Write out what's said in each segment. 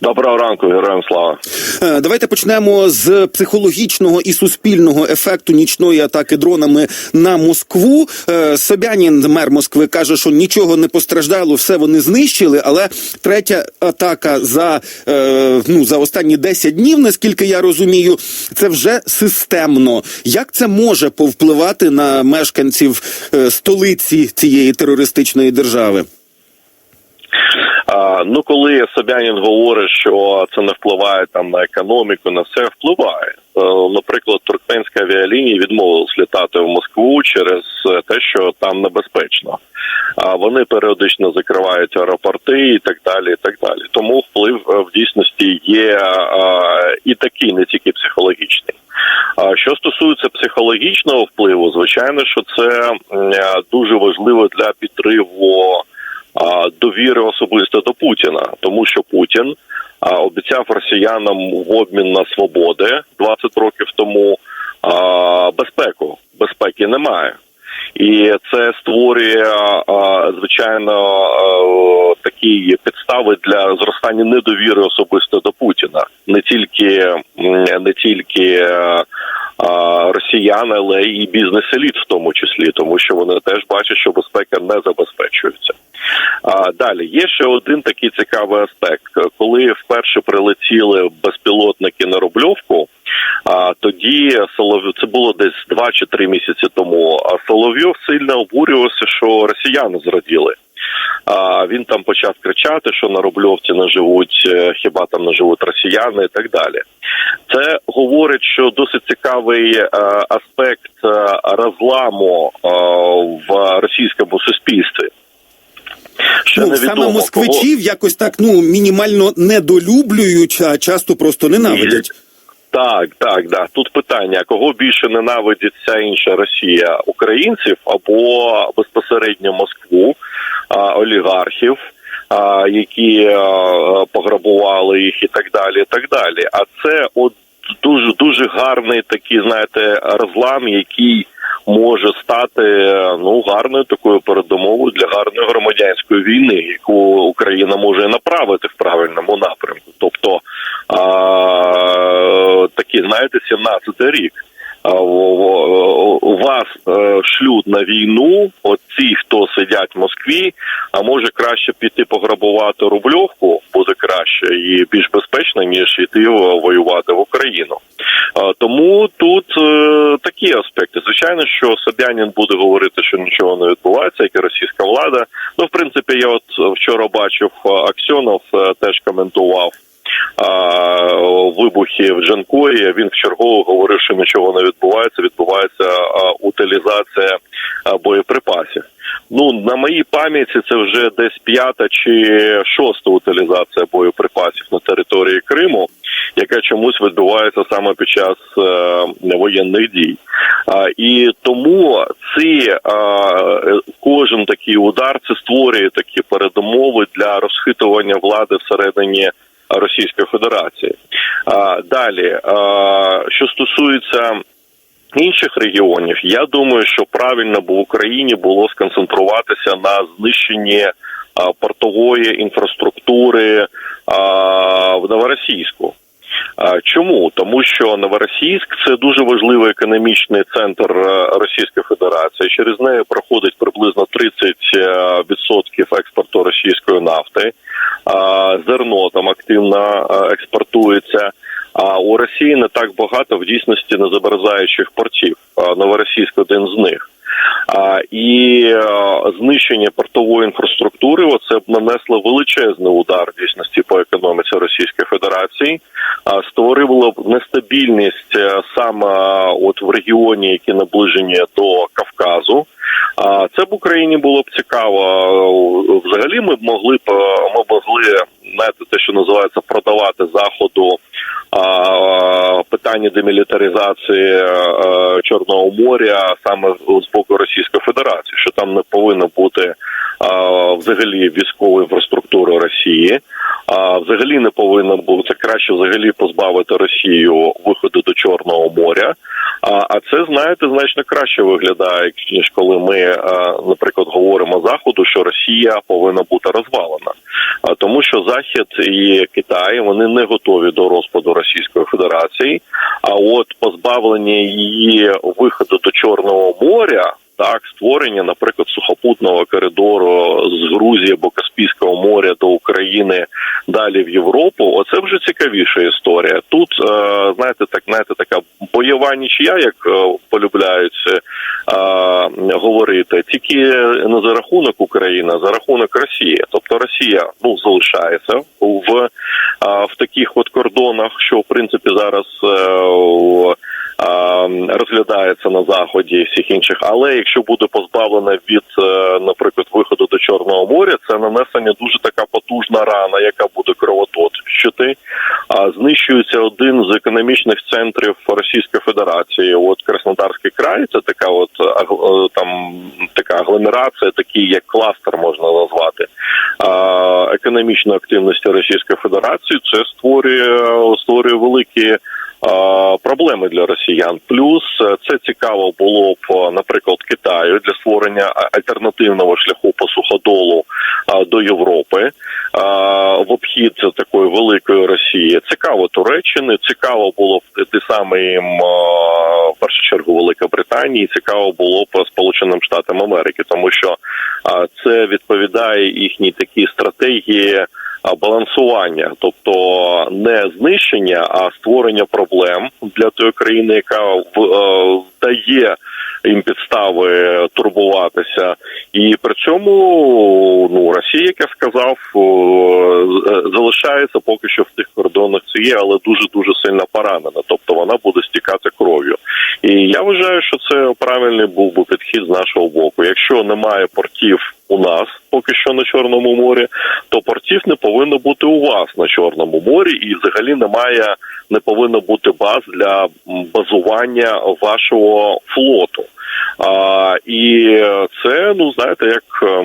Доброго ранку, героям слава. Е, Давайте почнемо з психологічного і суспільного ефекту нічної атаки дронами на Москву. Е, Собянін, мер Москви, каже, що нічого не постраждало, все вони знищили. Але третя атака за е, ну за останні 10 днів, наскільки я розумію, це вже системно. Як це може повпливати на мешканців столиці цієї терористичної держави? Ну, коли Собянін говорить, що це не впливає там на економіку, на все впливає. Е, Наприклад, туркменська авіалінія відмовилась літати в Москву через те, що там небезпечно. А вони періодично закривають аеропорти і так далі. і так далі. Тому вплив е, в дійсності є е, і такий, не тільки психологічний. А що стосується психологічного впливу, звичайно, що це дуже важливо для підриву довіри особисто до Путіна, тому що Путін обіцяв росіянам в обмін на свободи 20 років тому безпеку. Безпеки немає. І це створює звичайно такі підстави для зростання недовіри особисто до Путіна, не тільки не тільки росіян, але і бізнес-еліт в тому числі, тому що вони теж бачать, що безпека не забезпечується. А далі є ще один такий цікавий аспект. Коли вперше прилетіли безпілотники на Рубльовку, а тоді Соловйов, це було десь два чи три місяці тому. А Соловйов сильно обурювався, що росіяни зраділи. А він там почав кричати, що на Рубльовці не живуть, е, хіба там не живуть росіяни і так далі. Це говорить, що досить цікавий е, аспект е, розламу в російському суспільстві. Ще ну, невідомо, саме москвичів кого... якось так ну мінімально недолюблюють, а часто просто ненавидять. Так, так, да. Тут питання: кого більше ненавидить ця інша Росія українців або безпосередньо Москву, а, олігархів, а, які а, пограбували їх, і так далі. і так далі. А це от дуже дуже гарний такий, знаєте, розлам, який може стати ну гарною такою передумовою для гарної громадянської війни, яку Україна може направити в правильному напрямку. Тобто а, такі, знаєте, 17-й рік. У вас е, шлють на війну, от ці, хто сидять в Москві, а може краще піти пограбувати рубльовку, буде краще і більш безпечно, ніж йти е, воювати в Україну. Тому тут е, такі аспекти. Звичайно, що Собянін буде говорити, що нічого не відбувається, як і російська влада. Ну, в принципі, я от вчора бачив е, Аксьонов, е, теж коментував. Вибухи в Джанкої він вчергово говорив, що нічого не відбувається. Відбувається утилізація боєприпасів. Ну на моїй пам'яті це вже десь п'ята чи шоста утилізація боєприпасів на території Криму, яка чомусь відбувається саме під час е, воєнних дій. І тому ці кожен такий удар це створює такі передумови для розхитування влади всередині. Російської Федерації. А, далі, а, що стосується інших регіонів, я думаю, що правильно б в Україні було сконцентруватися на знищенні а, портової інфраструктури а, в Новоросійську. Чому? Тому що Новоросійськ це дуже важливий економічний центр е, Російської Федерації. Через неї проходить приблизно 30% експорту російської нафти. Зерно там активно е, експортується. А у Росії не так багато в дійсності незаберзаючих портів. Новоросійськ один з них. І е, знищення портової інфраструктури оце б нанесло величезний удар дійсності по економіці Російської Федерації, створило б нестабільність е, саме от в регіоні, які наближені до Кавказу. А це б Україні було б цікаво. Взагалі, ми б могли б ми могли знаєте, те, що називається продавати заходу питання демілітаризації е, Чорного моря саме з боку Російської Федерації, що там не повинно бути а, взагалі військової інфраструктури Росії. А взагалі не повинно бути це краще взагалі позбавити Росію виходу до Чорного моря. А, а це знаєте значно краще виглядає, ніж коли ми, е, наприклад, говоримо заходу, що Росія повинна бути розвалена. Тому, що Захід і Китай вони не готові до розпаду Російської Федерації. А от позбавлення її виходу до Чорного моря. Так, створення, наприклад, сухопутного коридору з Грузії або Каспійського моря до України далі в Європу. Оце вже цікавіша історія. Тут е, знаєте, так знаєте, така бойова нічия, як е, полюбляють е, говорити, тільки не за рахунок України, а за рахунок Росії. Тобто Росія ну залишається в, в таких от кордонах, що в принципі зараз. Е, розглядається на заході всіх інших. Але якщо буде позбавлена від, е, наприклад, виходу до Чорного моря, це нанесення дуже така потужна рана, яка буде кровоточити. А знищується один з економічних центрів Російської Федерації. От Краснодарський край, це така, от е, там така агломерація, такий як кластер можна назвати. Економічної активності Російської Федерації це створює створює великі проблеми для росіян. Плюс е, це цікаво було б, е, наприклад, Китаю для створення альтернативного шляху по суходолу до Європи в обхід такої великої Росії. Цікаво Туреччини, цікаво було б те саме в першу чергу Велика Британії. Цікаво було б Сполученим Штатам Америки, тому що це відповідає їхній такій стратегії балансування, тобто не знищення, а створення проблем для тої країни, яка в е, дає їм підстави турбуватися, і при цьому ну Росія, як я сказав, залишається поки що в тих кордонах. Це є, але дуже дуже сильно поранена. Тобто вона буде стікати кров'ю. І я вважаю, що це правильний був би підхід з нашого боку. Якщо немає портів у нас поки що на чорному морі, то портів не повинно бути у вас на чорному морі, і взагалі немає, не повинно бути баз для базування вашого флоту. А, і це, ну знаєте, як.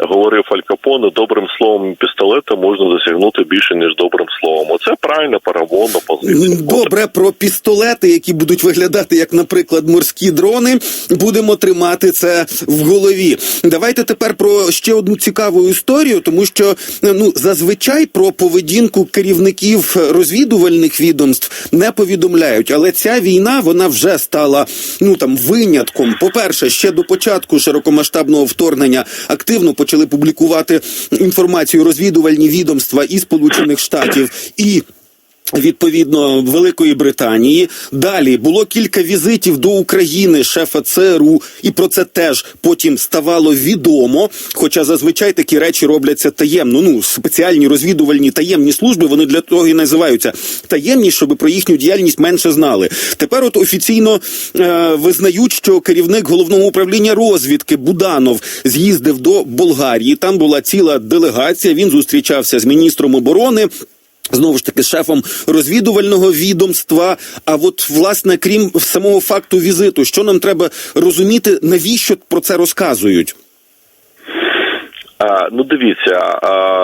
Е, Говорив Аль Капоне, добрим словом і пістолетом можна досягнути більше ніж добрим словом. Оце правильна перемовна позиція. Добре, про пістолети, які будуть виглядати як, наприклад, морські дрони. Будемо тримати це в голові. Давайте тепер про ще одну цікаву історію, тому що ну зазвичай про поведінку керівників розвідувальних відомств не повідомляють. Але ця війна вона вже стала ну там винятком. По перше, ще до початку широкомасштабного вторгнення активно почали публікувати інформацію розвідувальні відомства і Сполучених Штатів і. Відповідно Великої Британії далі було кілька візитів до України шефа ЦРУ, і про це теж потім ставало відомо. Хоча зазвичай такі речі робляться таємно. Ну спеціальні розвідувальні таємні служби вони для того і називаються таємні, щоб про їхню діяльність менше знали. Тепер от офіційно е, визнають, що керівник головного управління розвідки Буданов з'їздив до Болгарії. Там була ціла делегація. Він зустрічався з міністром оборони. Знову ж таки, шефом розвідувального відомства. А от власне, крім самого факту візиту, що нам треба розуміти, навіщо про це розказують? Ну дивіться,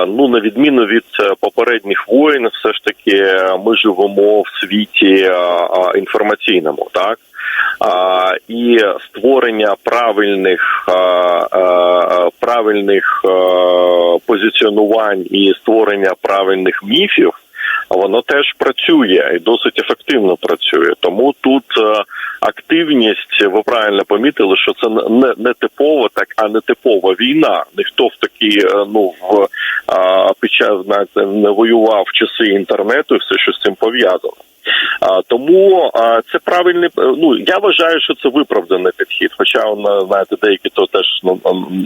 ну на відміну від е, попередніх воїн, все ж таки ми живемо в світі інформаційному, так і створення правильних правильних позиціонувань і створення правильних міфів. Воно теж працює і досить ефективно працює. Тому тут е, активність, ви правильно помітили, що це не, не типова, так а не типова війна. Ніхто в такі е, ну в під час знаєте, не воював в часи інтернету, і все що з цим пов'язано. Тому це правильний. е, Ну я вважаю, що це виправданий підхід. Хоча знаєте, деякі то теж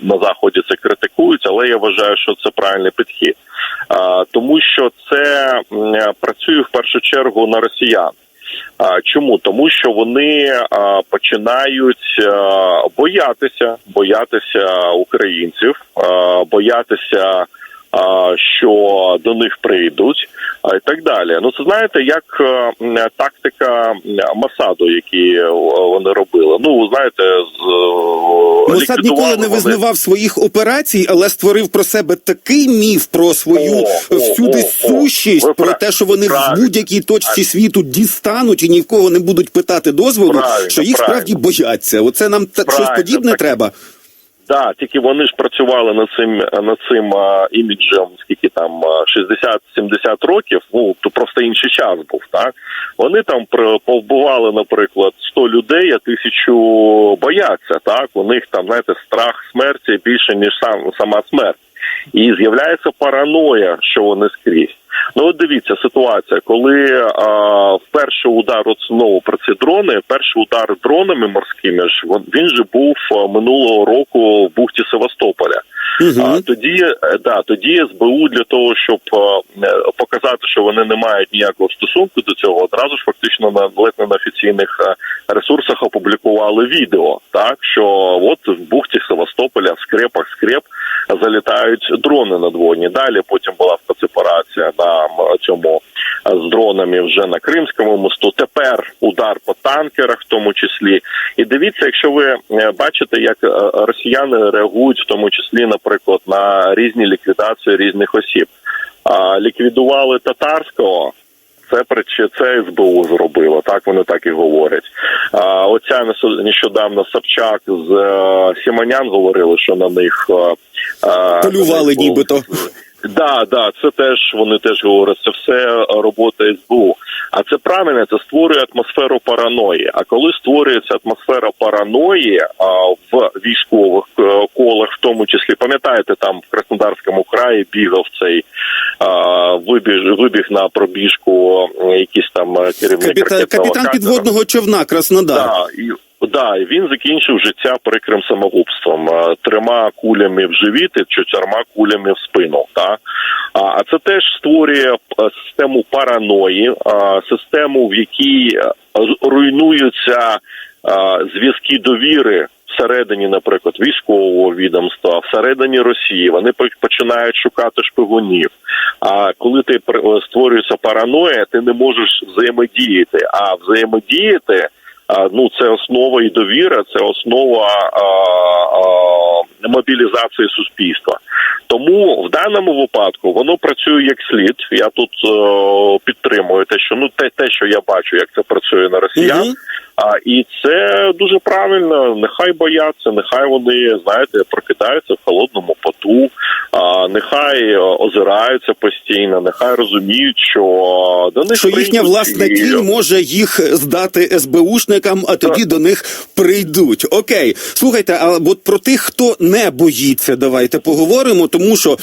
на, заході це критикують, але я вважаю, що це правильний підхід, тому що це працює в першу чергу на росіян. Чому тому, що вони починають боятися, боятися українців, боятися що до них прийдуть, і так далі. Ну це знаєте, як е, тактика Масаду, які е, вони робили. Ну знаєте, з е, Мосад ніколи не визнавав своїх операцій, але створив про себе такий міф про свою О, о, всюди о, о. сущість, про те, що вони в будь-якій точці світу дістануть і ні в кого не будуть питати дозволу, Правильно, що їх правильно. справді бояться. Оце нам так щось подібне так. треба. Да, тільки вони ж працювали над цим над цим а, іміджем, скільки там 60-70 років. Ну то просто інший час був. Так вони там повбивали, наприклад, 100 людей, а тисячу бояться. Так у них там знаєте страх смерті більше ніж сам сама смерть. І з'являється параноя, що вони скрізь. Ну от дивіться ситуація, коли а, перший удар от знову про ці дрони, перший удар дронами морськими ж він, же був минулого року в бухті Севастополя. А, тоді е, да, тоді СБУ для того, щоб а, е, показати, що вони не мають ніякого стосунку до цього, одразу ж фактично на ледь не на офіційних е, ресурсах опублікували відео, так що от в бухті Севастополя в скрепах скреп залітають дрони надводні. Далі потім була спецоперація на цьому е, з дронами вже на Кримському мосту. Тепер удар по танкерах, в тому числі. І дивіться, якщо ви е, бачите, як е, росіяни реагують, в тому числі, наприклад, на різні ліквідації різних осіб. А, ліквідували татарського. Це це СБУ зробило, так вони так і говорять. А оця нещодавно Собчак з Сіманян говорили, що на них Полювали нібито. Да, да, це теж вони теж говорять. Це все робота СБУ. А це правильно, це створює атмосферу параної. А коли створюється атмосфера параної а, в військових е, колах, в тому числі, пам'ятаєте, там в Краснодарському краї бігав цей а, вибіг, вибіг на пробіжку е, якийсь там е, керівник Капітан, капітан підводного човна Краснодар. Да, і, да, він закінчив життя прикрим самогубством, е, трьома кулями в живіт і чотирма кулями в спину. Та? А, це теж створює е, систему параної, е, систему, в якій е, руйнуються е, зв'язки довіри. Всередині, наприклад, військового відомства, всередині Росії вони починають шукати шпигунів. А коли ти створюється параноя, ти не можеш взаємодіяти. А взаємодіяти ну це основа і довіра, це основа мобілізації суспільства. Тому в даному випадку воно працює як слід. Я тут е, підтримую те, що ну те, те, що я бачу, як це працює на росіян. А і це дуже правильно. Нехай бояться, нехай вони знаєте прокидаються в холодному поту. А нехай е, озираються постійно, нехай розуміють, що до них Що їхня власна і- тінь може їх здати СБУшникам, а тоді до них прийдуть. Окей, слухайте, а от про тих, хто не боїться, давайте поговоримо, тому що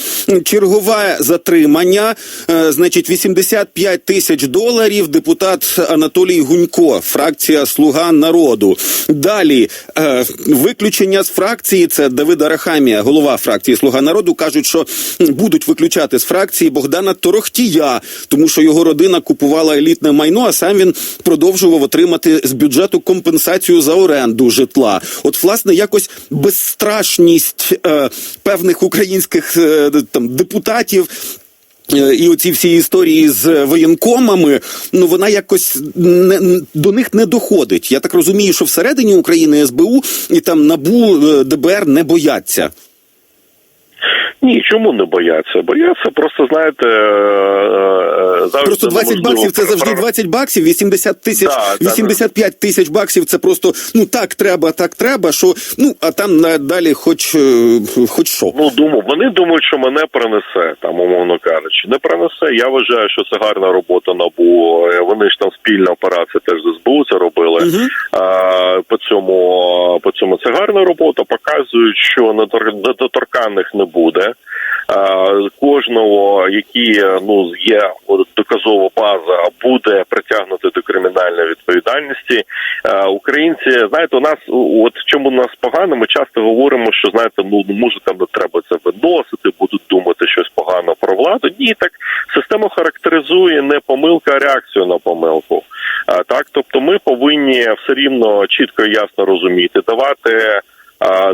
чергове затримання, е, значить, 85 тисяч доларів. Депутат Анатолій Гунько, фракція Слуга народу. Далі е, виключення з фракції. Це Давида Рахамія, голова фракції Слуга народу, кажуть, що будуть виключати з фракції Богдана Торохтія, тому що його родина купувала елітне майно, а сам він продовжував отримати з бюджету компенсацію за оренду житла. От, власне, якось безстрашність е, певних українських е, там депутатів. Е, І оці всі історії з воєнкомами, ну вона якось не до них не доходить. Я так розумію, що всередині України СБУ і там НАБУ е, ДБР не бояться. Ні, чому не бояться? Бояться, просто знаєте, е, е, завжди Просто 20 баксів це завжди про- 20 баксів, 80 тисяч, Да, да, тисяч баксів це просто ну так треба, так треба. Що ну а там на- далі, хоч е, хоч що. Ну думаю, вони думають, що мене принесе там, умовно кажучи. Не принесе. Я вважаю, що це гарна робота набу. Е, Вони ж там спільна операція теж з СБУ це робили. Мгм. А, по цьому по цьому це гарна робота. Показують, що недотор- недоторканних не буде. А, кожного, які ну є доказова база, буде притягнути до кримінальної відповідальності. Українці, знаєте, у нас от чому нас погано, ми часто говоримо, що знаєте, ну може там не треба це виносити, будуть думати щось погано про владу. Ні, так система характеризує не помилка, а реакцію на помилку. Так, тобто, ми повинні все рівно чітко і ясно розуміти, давати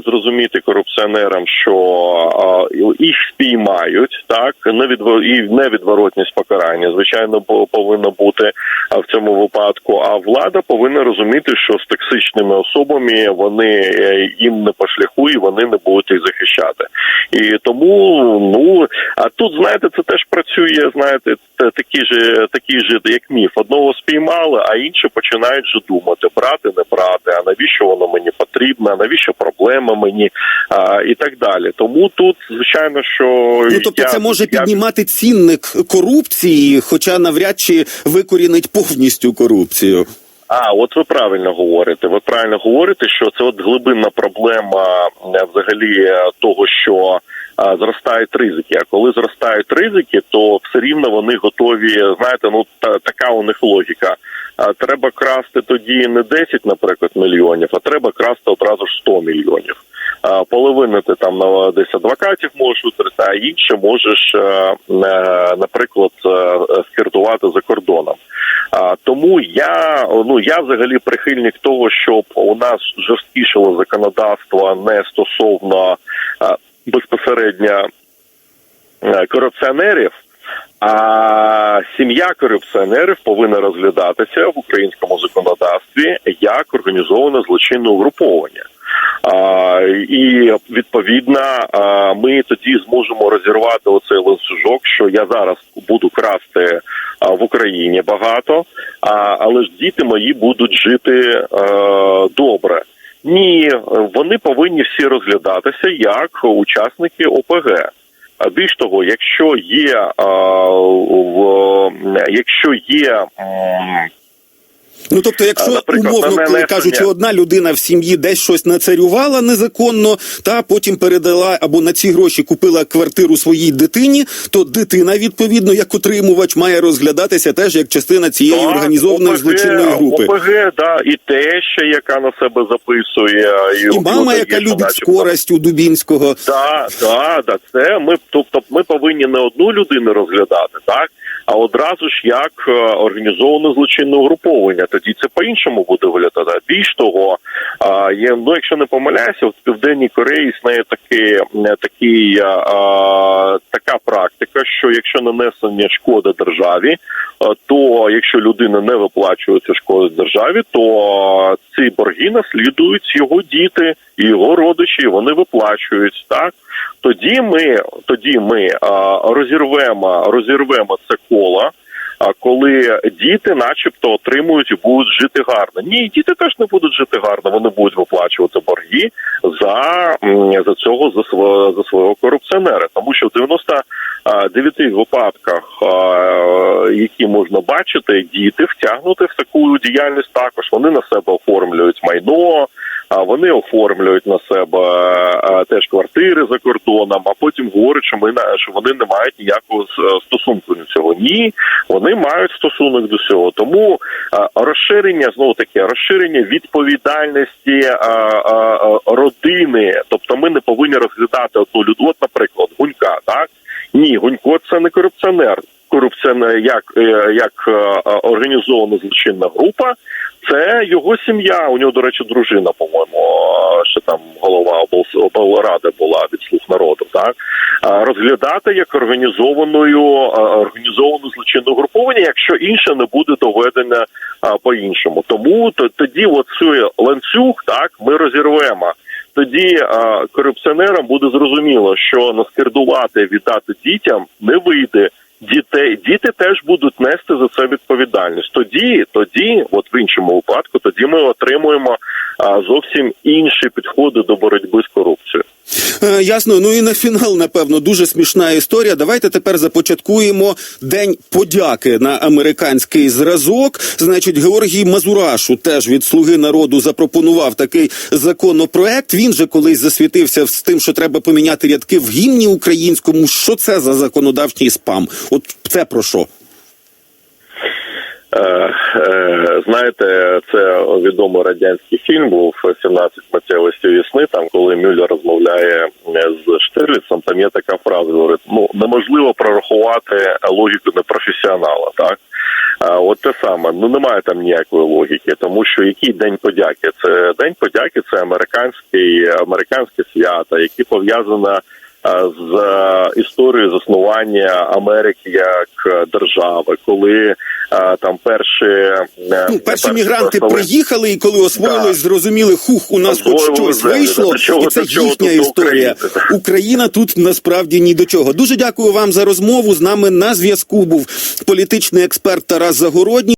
зрозуміти корупціонерам, що їх спіймають, так і невідворотність покарання, звичайно, повинна бути в цьому випадку. А влада повинна розуміти, що з токсичними особами вони е, їм не по шляху і вони не будуть їх захищати. І тому ну а тут знаєте, це теж працює. Знаєте, т- такий же такий же як міф. Одного спіймали, а інші починають же думати, брати, не брати. А навіщо воно мені потрібно? А навіщо проблема мені? А, і так далі. Тому тут звичайно, що Ну тобто, я, це може я- піднімати цінник корупції, хоча навряд чи викорінить повністю корупцію. А, от ви правильно говорите. Ви правильно говорите, що це от глибинна проблема е, взагалі е, того, що зростають ризики. А коли зростають ризики, то все рівно вони готові. Знаєте, ну та така у них логіка. Треба красти тоді не 10, наприклад, мільйонів, а треба красти одразу ж 100 мільйонів. А, Половину ти там на десь адвокатів можеш витратити, а інше можеш, е, е, наприклад, е, скертувати за кордоном. Тому я ну я взагалі прихильник того, щоб у нас жорсткішало законодавство не стосовно безпосередньо е, корупціонерів. А сім'я корупціонерів повинна розглядатися в українському законодавстві як організоване злочинне угруповання. А, і відповідно а, ми тоді зможемо розірвати оцей ланцюжок, що я зараз буду красти а, в Україні багато, а, але ж діти мої будуть жити е, добре. Ні, вони повинні всі розглядатися як учасники ОПГ. А більш того, якщо є в якщо є Ну тобто, якщо наприклад, умовно коли кажучи, одна людина в сім'ї десь щось нацарювала незаконно, та потім передала або на ці гроші купила квартиру своїй дитині, то дитина відповідно як отримувач має розглядатися теж як частина цієї Так, організованої ОПГ, злочинної групи. ОПГ, да, і теща, яка на себе записує, і, І мама, яка любить скорость у Дубінського. Да, да, да, це ми тобто ми повинні не одну людину розглядати, так а одразу ж як е, організоване злочинне угруповання. Тоді це по-іншому буде виглядати. Більш того, є ну, якщо не помиляюся, в південній Кореї існує таки е, такий, а, а, така практика, що якщо нанесення шкоди державі, е, то якщо людина не виплачує цю шкоду державі, то ці борги наслідують його діти і його родичі. Вони виплачують так. Тоді ми тоді ми розірвемо розірвемо це коло. Коли діти, начебто, отримують і будуть жити гарно. Ні, діти теж не будуть жити гарно. Вони будуть виплачувати борги за, за цього за свого за свого корупціонера. Тому що в 99 випадках, які можна бачити, діти втягнуті в таку діяльність також. Вони на себе оформлюють майно. Вони оформлюють на себе теж квартири за кордоном, а потім говорять, що ми що вони не мають ніякого стосунку до цього. Ні, вони мають стосунок до цього. Тому розширення знову таки розширення відповідальності родини. Тобто, ми не повинні розглядати одну людину. От, наприклад, гунька, так ні, гунько це не корупціонер. Корупціонер як, е, як е, організована злочинна група. Це його сім'я. У нього, до речі, дружина, по-моєму, ще там голова облради була від слуг народу. Так розглядати як організованою організовану злочинну груповання, якщо інше не буде доведено по-іншому. Тому то тоді, от ланцюг, так ми розірвемо. Тоді корупціонерам буде зрозуміло, що наскердувати віддати дітям не вийде. Дітей діти теж будуть нести за це відповідальність. Тоді, тоді, от в іншому випадку, тоді ми отримуємо а, зовсім інші підходи до боротьби з корупцією. Е, Ясно, ну і на фінал, напевно, дуже смішна історія. Давайте тепер започаткуємо день подяки на американський зразок. Значить, Георгій Мазурашу теж від слуги народу запропонував такий законопроект. Він же колись засвітився з тим, що треба поміняти рядки в гімні українському. Що це за законодавчий спам? От це про що? Е, е, знаєте, це відомий радянський фільм був «17 миттєвостей весни. Там, коли Мюллер розмовляє е, з Штирліцем, там є така фраза: говорить: ну неможливо прорахувати логіку непрофесіонала. Так А от те саме, ну немає там ніякої логіки, тому що який день подяки? Це день подяки, це американський американське свято, яке пов'язане з історією заснування Америки як держави, коли там перші е, Ну, перші мігранти переселенці- приїхали, і коли освоїлись, Да. зрозуміли, хух, у нас хоч щось землю. вийшло, чого- і це їхня історія. Україна тут насправді ні до чого. Дуже дякую вам за розмову. З нами на зв'язку був політичний експерт Тарас Загородній.